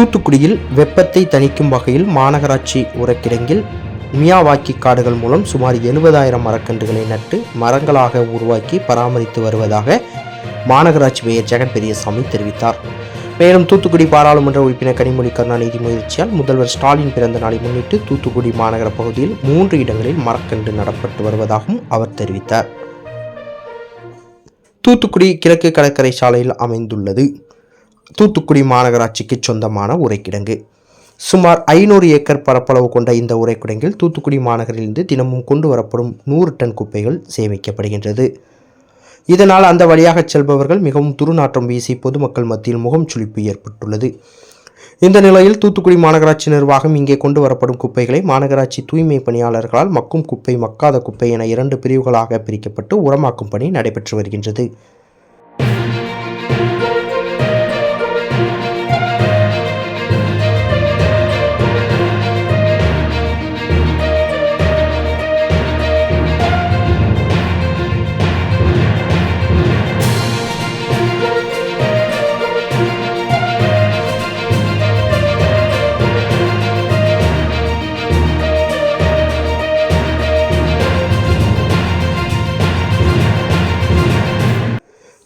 தூத்துக்குடியில் வெப்பத்தை தணிக்கும் வகையில் மாநகராட்சி உரக்கிடங்கில் மியாவாக்கி காடுகள் மூலம் சுமார் எழுபதாயிரம் மரக்கன்றுகளை நட்டு மரங்களாக உருவாக்கி பராமரித்து வருவதாக மாநகராட்சி மேயர் ஜெகன் பெரியசாமி தெரிவித்தார். மேலும் தூத்துக்குடி பாராளுமன்ற உறுப்பினர் கனிமொழி கருணாநிதி முயற்சியால் முதல்வர் ஸ்டாலின் பிறந்த நாளை முன்னிட்டு தூத்துக்குடி மாநகர பகுதியில் மூன்று இடங்களில் மரக்கன்று நடப்பட்டு வருவதாகவும் அவர் தெரிவித்தார். தூத்துக்குடி கிழக்கு கடற்கரை சாலையில் அமைந்துள்ளது. தூத்துக்குடி மாநகராட்சிக்கு சொந்தமான உரைக்கிடங்கு. சுமார் ஐநூறு ஏக்கர் பரப்பளவு கொண்ட இந்த உரைக்கிடங்கில் தூத்துக்குடி மாநகரிலிருந்து தினமும் கொண்டு வரப்படும் நூறு டன் குப்பைகள் சேமிக்கப்படுகின்றது. இதனால் அந்த வழியாக செல்பவர்கள் மிகவும் துருநாற்றம் வீசி பொதுமக்கள் மத்தியில் முகம் சுழிப்பு ஏற்பட்டுள்ளது. இந்த நிலையில் தூத்துக்குடி மாநகராட்சி நிர்வாகம் இங்கே கொண்டு வரப்படும் குப்பைகளை மாநகராட்சி தூய்மை பணியாளர்களால் மக்கும் குப்பை மக்காத குப்பை என இரண்டு பிரிவுகளாக பிரிக்கப்பட்டு உரமாக்கும் பணி நடைபெற்று வருகின்றது.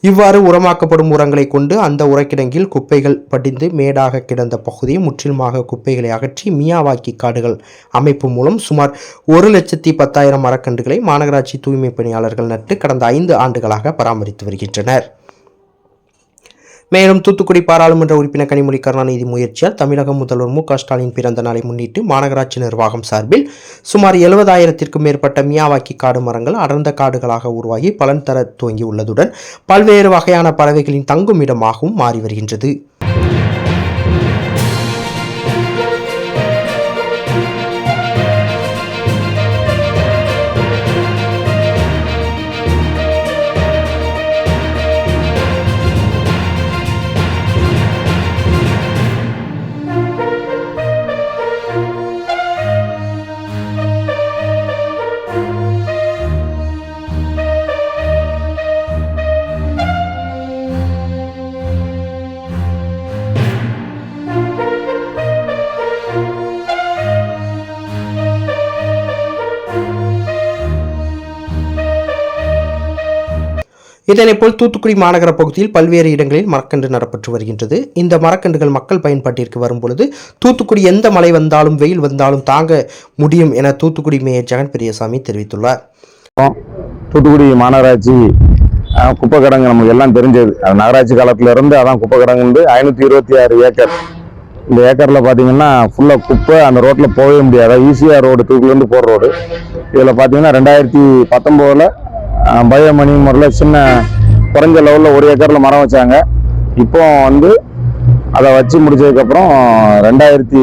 இவ்வாறு உரமாக்கப்படும் உரங்களை கொண்டு அந்த உரக்கிடங்கில் குப்பைகள் படிந்து மேடாக கிடந்த பகுதியை முற்றிலுமாக குப்பைகளை அகற்றி மியாவாக்கி காடுகள் அமைப்பு மூலம் சுமார் ஒரு லட்சத்தி பத்தாயிரம் மரக்கன்றுகளை மாநகராட்சி தூய்மை பணியாளர்கள் நட்டு கடந்த ஐந்து ஆண்டுகளாக பராமரித்து வருகின்றனர். மேலும் தூத்துக்குடி பாராளுமன்ற உறுப்பினர் கனிமொழி கருணாநிதி முயற்சியால் தமிழக முதல்வர் மு ஸ்டாலின் பிறந்த நாளை முன்னிட்டு மாநகராட்சி நிர்வாகம் சார்பில் சுமார் எழுபதாயிரத்திற்கும் மேற்பட்ட மியாவாக்கி காடு மரங்கள் அடர்ந்த காடுகளாக உருவாகி பலன் தர துவங்கியுள்ளதுடன் பல்வேறு வகையான பறவைகளின் தங்கும் இடமாகவும் மாறி வருகின்றது. இதனைப்போல் தூத்துக்குடி மாநகர பகுதியில் பல்வேறு இடங்களில் மரக்கன்று நடப்பட்டு வருகின்றது. இந்த மரக்கன்றுகள் மக்கள் பயன்பாட்டிற்கு வரும்பொழுது தூத்துக்குடி எந்த மழை வந்தாலும் வெயில் வந்தாலும் தாங்க முடியும் என தூத்துக்குடி மேயர் ஜெகன் பெரியசாமி தெரிவித்துள்ளார். தூத்துக்குடி மாநகராட்சி குப்பை கிடங்கு நமக்கு எல்லாம் தெரிஞ்சது. நகராட்சி காலத்துல இருந்து அதான் குப்பை கிடங்கு வந்து ஐநூற்றி இருபத்தி ஆறு ஏக்கர். இந்த ஏக்கரில் பார்த்தீங்கன்னா ஃபுல்லாக குப்பை அந்த ரோட்டில் போகவே முடியாது. ஈஸியாக ரோடு தூக்கிலேருந்து போகிற ரோடு. இதில் பார்த்தீங்கன்னா ரெண்டாயிரத்தி பத்தொம்போதில் பயோமணி முறையில் சின்ன குறைஞ்ச லெவலில் ஒரு ஏக்கரில் மரம் வச்சாங்க. இப்போ வந்து அதை வச்சு முடிச்சதுக்கப்புறம் ரெண்டாயிரத்தி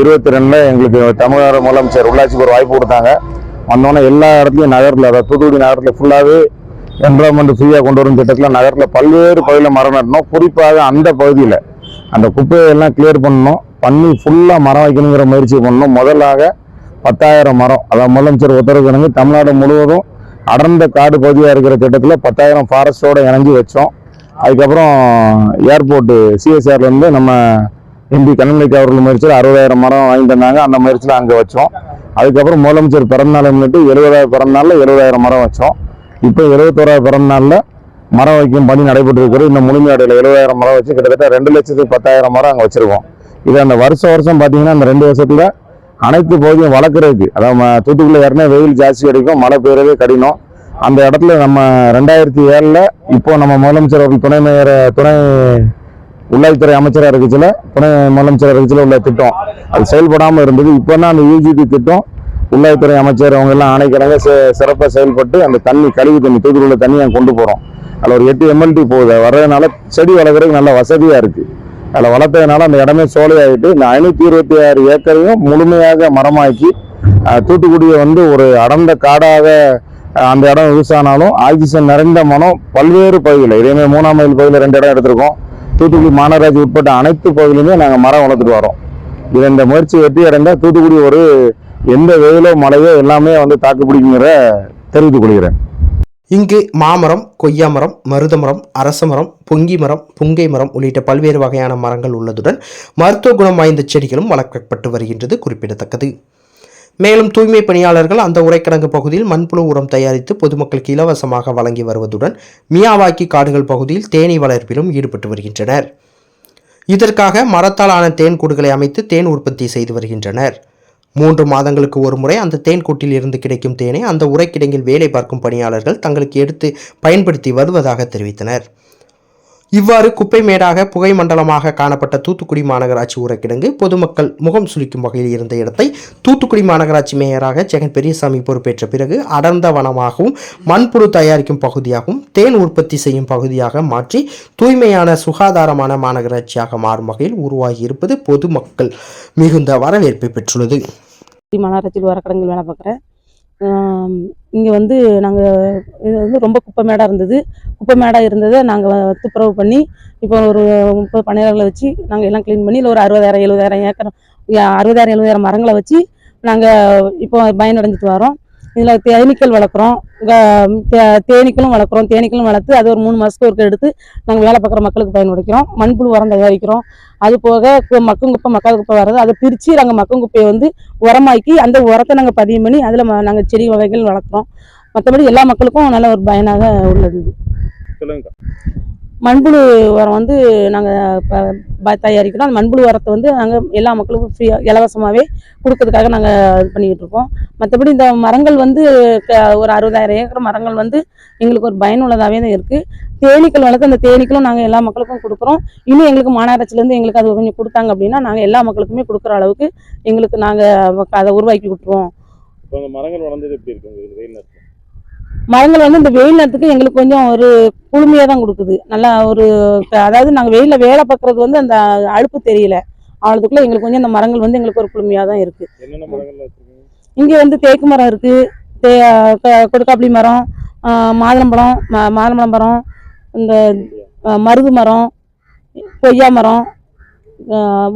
இருபத்தி ரெண்டில் எங்களுக்கு தமிழக முதலமைச்சர் உள்ளாட்சிக்கு ஒரு வாய்ப்பு கொடுத்தாங்க. வந்தோடனே எல்லா இடத்துலையும் நகரில் அதாவது தூத்துக்குடி நகரத்தில் ஃபுல்லாகவே என்வரன்மெண்ட் ஃப்ரீயாக கொண்டு வரும் திட்டத்தில் நகரில் பல்வேறு பகுதியில் மரம் நடணும் குறிப்பாக அந்த பகுதியில் அந்த குப்பையெல்லாம் கிளியர் பண்ணணும். பண்ணி ஃபுல்லாக மரம் வைக்கணுங்கிற முயற்சி பண்ணணும். முதலாக பத்தாயிரம் மரம் அதாவது முதலமைச்சர் உத்தரவு தமிழ்நாடு முழுவதும் அடர்ந்த காடு பகுதியாக இருக்கிற திட்டத்தில் பத்தாயிரம் ஃபாரஸ்டோடு இணைஞ்சி வச்சோம். அதுக்கப்புறம் ஏர்போர்ட்டு சிஎஸ்ஆர்லேருந்து நம்ம எம்பி கண்ணமணிக்கு அவர்கள் முயற்சியில் அறுபதாயிரம் மரம் வாங்கி தந்தாங்க அந்த முயற்சியில் அங்கே வச்சோம். அதுக்கப்புறம் முதலமைச்சர் பிறந்தநாளை முன்னிட்டு எழுபதாயிரம் பிறந்தநாளில் எழுபதாயிரம் மரம் வச்சோம். இப்போ எழுபத்தோராயிரம் பிறந்தநாளில் மரம் வைக்கும் பணி நடைபெற்று இருக்கிறது இந்த முழுமையாடையில் எழுபதாயிரம் மரம் வச்சு கிட்டத்தட்ட ரெண்டு லட்சத்துக்கு பத்தாயிரம் மரம் அங்கே வச்சுருக்கோம். இது அந்த வருஷம் வருஷம் பார்த்தீங்கன்னா அந்த ரெண்டு வருஷத்தில் அனைத்து பகுதியும் வளர்க்குறதுக்கு அதாவது தூத்துக்குள்ள ஏறினா வெயில் ஜாஸ்தி அடிக்கும் மழை பெய்யறதே கடினம். அந்த இடத்துல நம்ம ரெண்டாயிரத்தி ஏழில் இப்போ நம்ம முதலமைச்சர் அவர்கள் துணை மேயர் துணை உள்ளாட்சித்துறை அமைச்சராக இருக்கச்சில துணை முதலமைச்சர் இருக்கச்சில உள்ள திட்டம். அது செயல்படாமல் இருந்தது. இப்போ தான் அந்த யூஜிபி திட்டம்? உள்ளாட்சித்துறை அமைச்சர் அவங்க எல்லாம் ஆணைக்கிழங்க சிறப்பாக செயல்பட்டு அந்த தண்ணி கழிவு தண்ணி தூத்துக்குள்ள தண்ணியை கொண்டு போகிறோம் அதில் ஒரு எட்டு எம்எல்டி போகுது. வர்றதுனால செடி வளர்க்குறதுக்கு நல்ல வசதியாக இருக்குது அதில் வளர்த்ததுனால அந்த இடமே சோலையாயிட்டு இந்த ஐநூற்றி இருபத்தி ஆறு ஏக்கரையும் முழுமையாக மரமாக்கி தூத்துக்குடியை வந்து ஒரு அடர்ந்த காடாக அந்த இடம் யூஸ் ஆனாலும் ஆக்சிஜன் நிறைந்த மனம் பல்வேறு பகுதியில் இதேமாதிரி மூணாம் மைல் பகுதியில் ரெண்டு இடம் எடுத்திருக்கோம். தூத்துக்குடி மாநகராட்சி உட்பட்ட அனைத்து பகுதியிலுமே நாங்கள் மரம் வளர்த்துட்டு வரோம். இது இந்த முயற்சி வெற்றி அடைந்தால் தூத்துக்குடி ஒரு எந்த வெயிலோ மழையோ எல்லாமே வந்து தாக்கு பிடிக்குங்கிற தெரிவித்துக் கொள்கிறேன். இங்கு மாமரம் கொய்யா மரம் மருதமரம் அரச மரம் பொங்கி மரம் புங்கை மரம் உள்ளிட்ட பல்வேறு வகையான மரங்கள் உள்ளதுடன் மருத்துவ குணம் வாய்ந்த செடிகளும் வளர்க்கப்பட்டு வருகின்றது குறிப்பிடத்தக்கது. மேலும் தூய்மை பணியாளர்கள் அந்த உரைக்கிடங்கு பகுதியில் மண்புழு உரம் தயாரித்து பொதுமக்களுக்கு இலவசமாக வழங்கி வருவதுடன் மியாவாக்கி காடுகள் பகுதியில் தேனீ வளர்ப்பிலும் ஈடுபட்டு வருகின்றனர். இதற்காக மரத்தால் ஆன தேன் கூடுகளை அமைத்து தேன் உற்பத்தி செய்து வருகின்றனர். மூன்று மாதங்களுக்கு ஒரு முறை அந்த தேன் கூட்டில் இருந்து கிடைக்கும் தேனை அந்த உரைக்கிடங்கில் வேலை பார்க்கும் பணியாளர்கள் தங்களுக்கு எடுத்து பயன்படுத்தி வருவதாக தெரிவித்தனர். இவ்வாறு குப்பை மேடாக புகை மண்டலமாக காணப்பட்ட தூத்துக்குடி மாநகராட்சி உரக்கிடங்கு பொதுமக்கள் முகம் சுளிக்கும் வகையில் இருந்த இடத்தை தூத்துக்குடி மாநகராட்சி மேயராக ஜெகன் பெரியசாமி பொறுப்பேற்ற பிறகு அடர்ந்த வனமாகவும் மண்புழு தயாரிக்கும் பகுதியாகவும் தேன் உற்பத்தி செய்யும் பகுதியாக மாற்றி தூய்மையான சுகாதாரமான மாநகராட்சியாக மாறும் வகையில் உருவாகி இருப்பது பொதுமக்கள் மிகுந்த வரவேற்பை பெற்றுள்ளது. மாநகராட்சியில் வரக்கடங்கள் வேலை பார்க்குறேன். இங்கே வந்து நாங்கள் இது வந்து ரொம்ப குப்பை மேடாக இருந்தது. குப்பை மேடாக இருந்ததை நாங்கள் துப்புரவு பண்ணி இப்போ ஒரு முப்பது பணியாளர்களை வச்சு நாங்கள் எல்லாம் க்ளீன் பண்ணி இல்லை ஒரு அறுபதாயிரம் எழுபதாயிரம் ஏக்கர் அறுபதாயிரம் எழுபதாயிரம் மரங்களை வச்சு நாங்கள் இப்போ பயனடைஞ்சிட்டு வரோம். இதில் தேனீக்கள் வளர்க்குறோம். தேனீக்களும் வளர்க்குறோம். தேனீக்களும் வளர்த்து அது ஒரு மூணு மாதத்துக்கு ஒருக்க எடுத்து நாங்கள் வேலை பார்க்குற மக்களுக்கு பயன்படுத்திக்கிறோம். மண்புழு உரம் தயாரிக்கிறோம். அது போக மக்கும் குப்பை மக்கள் குப்பை வர்றது அதை பிரித்து நாங்கள் மக்கும் குப்பையை வந்து உரமாக்கி அந்த உரத்தை நாங்கள் பதிவு பண்ணி அதில் நாங்கள் செடி வகைகள் வளர்க்குறோம். மற்றபடி எல்லா மக்களுக்கும் நல்ல ஒரு பயனாக உள்ளது இது. சொல்லுங்க. மண்புழு உரம் வந்து நாங்கள் தயாரிக்கிறோம். அந்த மண்புழு உரத்தை வந்து நாங்கள் எல்லா மக்களுக்கும் ஃப்ரீயாக இலவசமாகவே கொடுக்கறதுக்காக நாங்கள் இது பண்ணிக்கிட்டு இருக்கோம். மற்றபடி இந்த மரங்கள் வந்து க- ஒரு அறுபதாயிரம் ஏக்கர் மரங்கள் வந்து எங்களுக்கு ஒரு பயனுள்ளதாகவே தான் இருக்குது தேனீக்கள் வளர்த்து அந்த தேனீக்களும் நாங்கள் எல்லா மக்களுக்கும் கொடுக்குறோம். இன்னும் எங்களுக்கு மாநகராட்சியிலேருந்து எங்களுக்கு அது கொஞ்சம் கொடுத்தாங்க அப்படின்னா நாங்கள் எல்லா மக்களுக்குமே கொடுக்குற அளவுக்கு எங்களுக்கு நாங்கள் அதை உருவாக்கி விட்டுருவோம் மரங்கள் வளர்ந்தது எப்படி இருக்கு மரங்கள் வந்து இந்த வெயில் நேரத்துக்கு எங்களுக்கு கொஞ்சம் ஒரு குளுமையாக தான் கொடுக்குது. நல்லா ஒரு அதாவது நாங்கள் வெயிலில் வேலை பார்க்குறது வந்து அந்த அலுப்பு தெரியல. அவ்வளோதுக்குள்ள எங்களுக்கு கொஞ்சம் இந்த மரங்கள் வந்து எங்களுக்கு ஒரு குளுமையாக தான் இருக்குது என்னென்ன மரங்கள் வச்சிருக்கீங்க? இங்கே வந்து தேக்கு மரம் இருக்குது தே க- கொடுக்காப்புளி மரம் மாதுளம்பழம் ம மாதுளம்பழம் மரம் இந்த மருது மரம் கொய்யா மரம்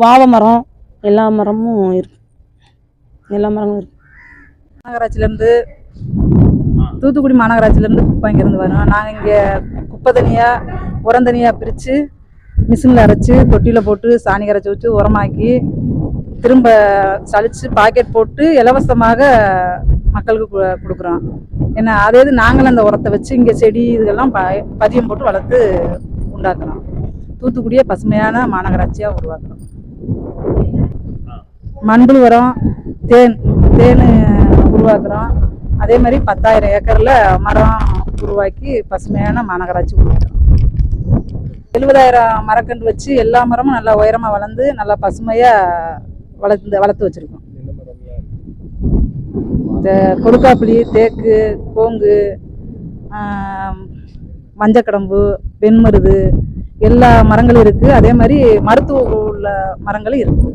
வாழை மரம் எல்லா மரமும் இருக்குது எல்லா மரமும் இருக்குது மாநகராட்சியிலேருந்து தூத்துக்குடி மாநகராட்சியிலேருந்து குப்பை இங்கேருந்து வரும் நாங்கள் இங்கே குப்பை தனியாக உரம் தனியாக பிரித்து மிஷினில் அரைச்சி தொட்டியில் போட்டு சாணி கரைச்சி வச்சு உரமாக்கி திரும்ப சலிச்சு பாக்கெட் போட்டு இலவசமாக மக்களுக்கு கொடுக்குறோம். ஏன்னா அதே இது நாங்களும் அந்த உரத்தை வச்சு இங்கே செடி இதெல்லாம் ப பதியம் போட்டு வளர்த்து உண்டாக்குறோம். தூத்துக்குடியை பசுமையான மாநகராட்சியாக உருவாக்குறோம். மண்புழு உரம் தேன் தேன் உருவாக்குறோம். அதே மாதிரி பத்தாயிரம் ஏக்கரில் மரம் உருவாக்கி பசுமையான மாநகராட்சி உருவாக்குறோம். எழுபதாயிரம் மரக்கன்று வச்சு எல்லா மரமும் நல்லா உயரமாக வளர்ந்து நல்லா பசுமையாக வளர்த்து வளர்த்து வச்சுருக்கோம். இந்த கொடுக்காப்புளி தேக்கு கோங்கு மஞ்சக்கடம்பு வெண்மருது எல்லா மரங்களும் இருக்குது அதே மாதிரி மருத்துவ உள்ள மரங்களும் இருக்குது